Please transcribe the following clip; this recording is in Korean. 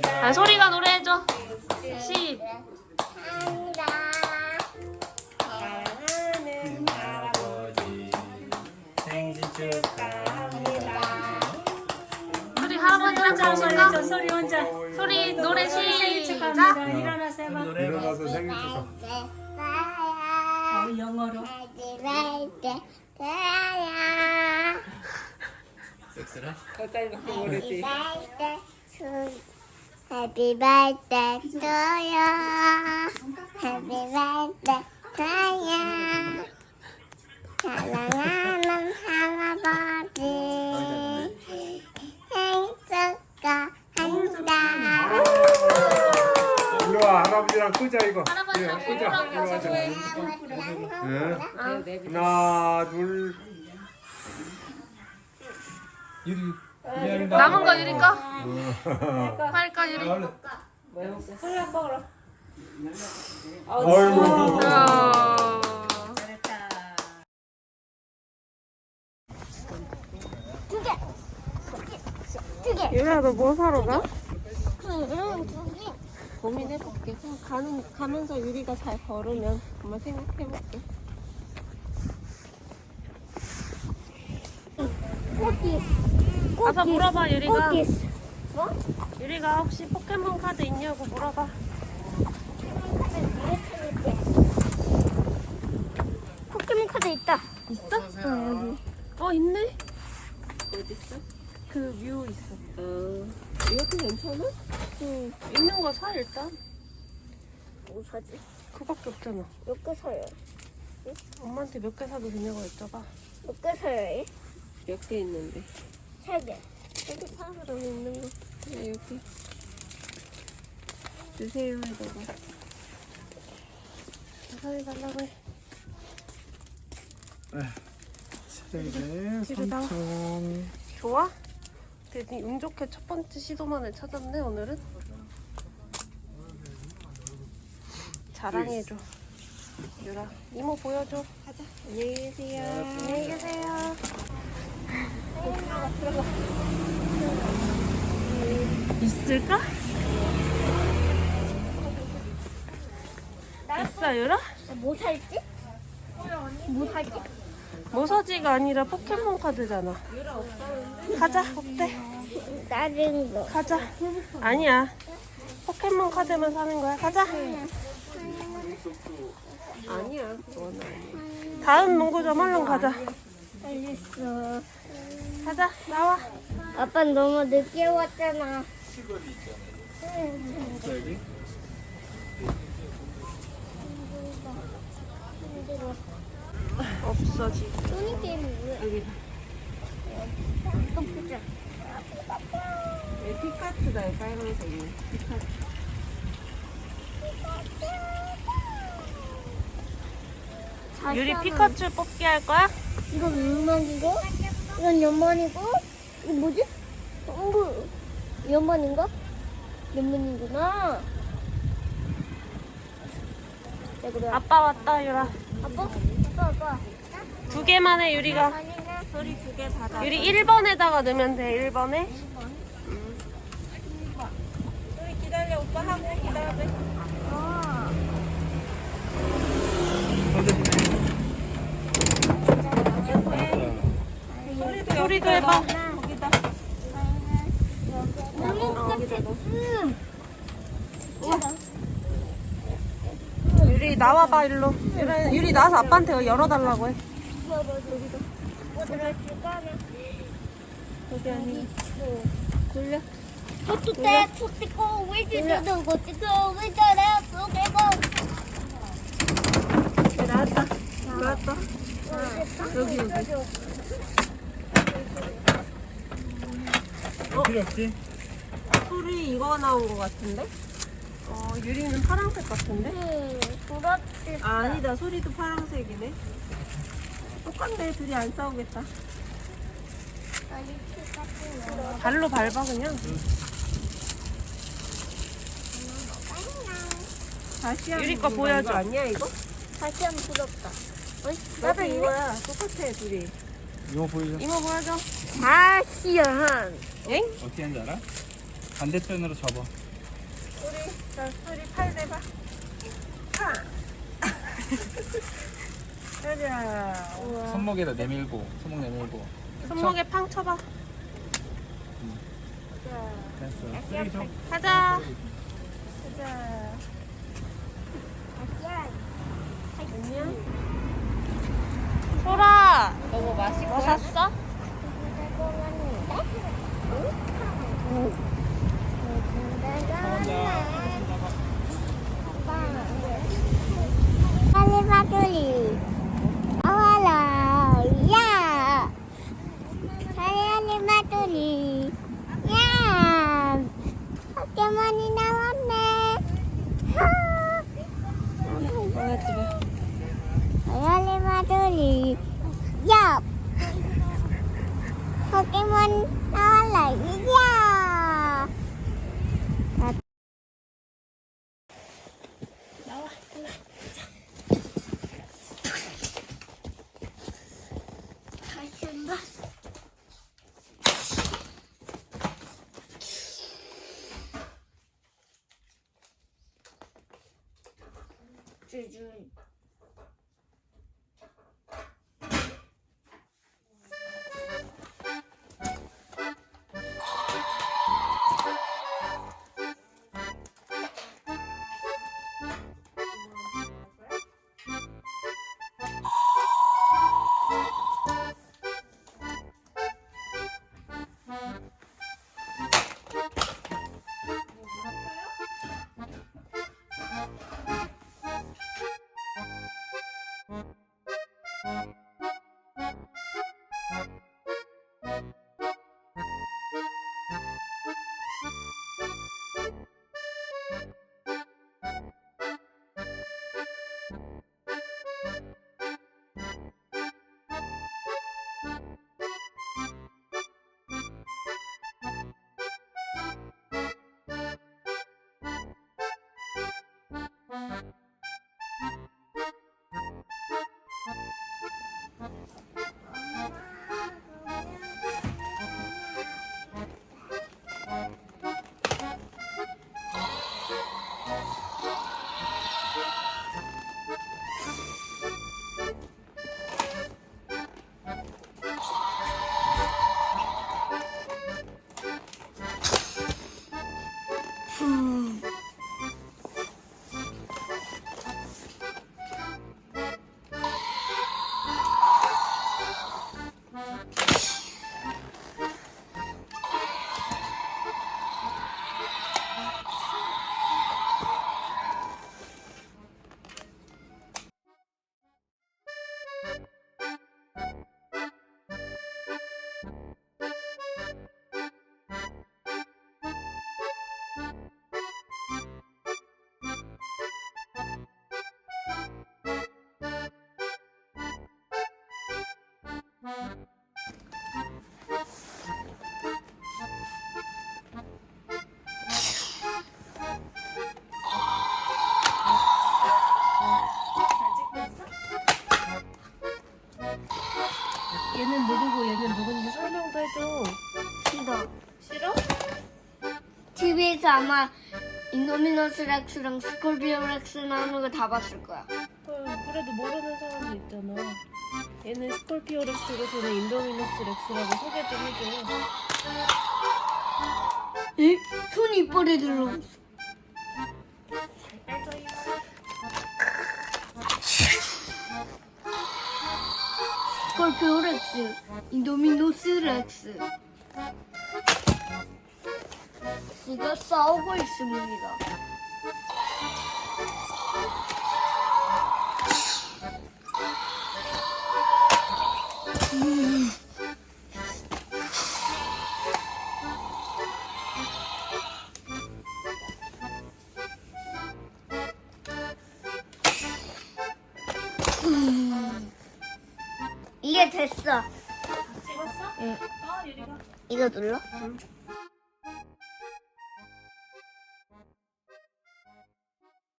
아, 소리가 노래해줘. 시. 사랑하는 할아버지 생신 축하합니다. 소리 할아버지랑 같이 저 소리 혼자. 소리 노래 시작. 일어나서 해봐. 생일 축하. 어, 영어로. 쑥스러? 가까이 갖고. Happy birthday to you. Happy birthday to you. 사랑하는 할아버지 축하한다. 일로 와 할아버지랑 끄자 이거. 할아버지랑 예, 끄자. 일로 와자. 예. 하나 둘. 유리. 유리 남은 거 유리 거? 빨리 거 유리. 소리 한번 걸어. 어이구. 어. 잘했다. 두 개. 두 개. 유리야 너 뭐 사러 가? 응, 두 개. 고민해볼게. 그럼 가는, 가면서 유리가 잘 걸으면 한번 생각해볼게. 꽃이. 가서 물어봐 유리가. 꽃이. 뭐? 유리가 혹시 포켓몬 카드 있냐고 물어봐. 포켓몬 카드 있다. 있어? 어, 여기. 어 있네. 어디 있어? 그 뮤 있어. 어. 이것도 괜찮아? 응. 있는 거 사 일단. 뭐 사지? 그밖에 없잖아. 몇 개 사요? 엄마한테 몇 개 사도 되냐고 여쭤봐. 몇 개 사요? 몇 개 있는데? 세 개. 사 그럼 있는 거. 네, 여기. 주세요 해봐봐. 사해달라고 해. 세계 뒤로 나와. 삼촌. 좋아? 되게 운 좋게 첫 번째 시도만을 찾았네 오늘은. 자랑해줘. 유라 이모 보여줘. 가자. 안녕히 계세요. 안녕히 계세요. 있을까? 있어 유라? 뭐 살지? 뭐 살지? 모서지가 아니라 포켓몬 카드잖아. 가자 어때? 다른 거. 가자. 아니야. 포켓몬 카드만 사는 거야. 가자. 아니야. 그건 아니야. 다음 농구점 얼른 가자. 알겠어. 가자. 나와. 아빠 너무 늦게 왔잖아. 없어. 소니 게임 왜? 여기. 또 보자. 얘 피카츄다. 얘 빨간색이. 피카츄. 유리. 피카츄 뽑기 할 거야? 이건 연만이고, 이건 연만이고, 이거 뭐지? 어, 뭐, 연만인가? 연만이구나. 네, 그래. 아빠 왔다 유라. 아빠? 아빠, 아빠. 두 개만 해 유리가. 소리 두 개 받아. 유리 1번에다가 넣으면 돼. 1번에. 소리 기다려. 오빠 하고 기다려. 아, 소리도 소리도 해봐. 거기다. 음. 유리 나와봐 일로. 유리, 유리 나와서 아빠한테 열어달라고 해. 여기 아니. 때 고티고 위저래 속에고. 나왔다. 나왔다. 여기 여기. 어? 필요 없지? 소리 이거 나온 거 같은데? 어 유리는 파란색 같은데? 음, 그렇지. 아, 아니다 소리도 파란색이네. 똑같네 둘이 안 싸우겠다. 발로 밟아 그냥. 다시 유리 거 보여줘. 아니야 이거? 다시 한번 부럽다. 나도 이거야. 똑같아 둘이. 이거 보이죠? 이모 보여줘. 다시 한. 엥? 어떻게 하는지 알아? 반대편으로 접어. 우리 자 우리 팔 대봐. 하. 가자. 우와. 손목에다 내밀고, 손목 내밀고. 손목에 팡 쳐봐. 됐어. 쓰레기 좀. 가자. 가자. 소라. 너뭐 마실 거 샀어? 할리바들이 나와라 야. 할리바들이 야. 포켓몬이 나왔네. 강 얘는 누구고 얘는 누군지 설명도 해줘. 싫어 싫어? TV에서 아마 인도미너스 렉스랑 스콜피오 렉스 나오는 거 다 봤을 거야 어, 그래도 모르는 사람도 있잖아. 얘는 스콜피오 렉스고 저는 인도미너스 렉스라고 소개 좀 해줘. 에? 손이 이빨에 들어갔어 스콜피오 렉스 인도미노스 렉스 지가 싸우고 있습니다 이게 됐어 찍었어? 응. 어 유리가. 이거 눌러? 응.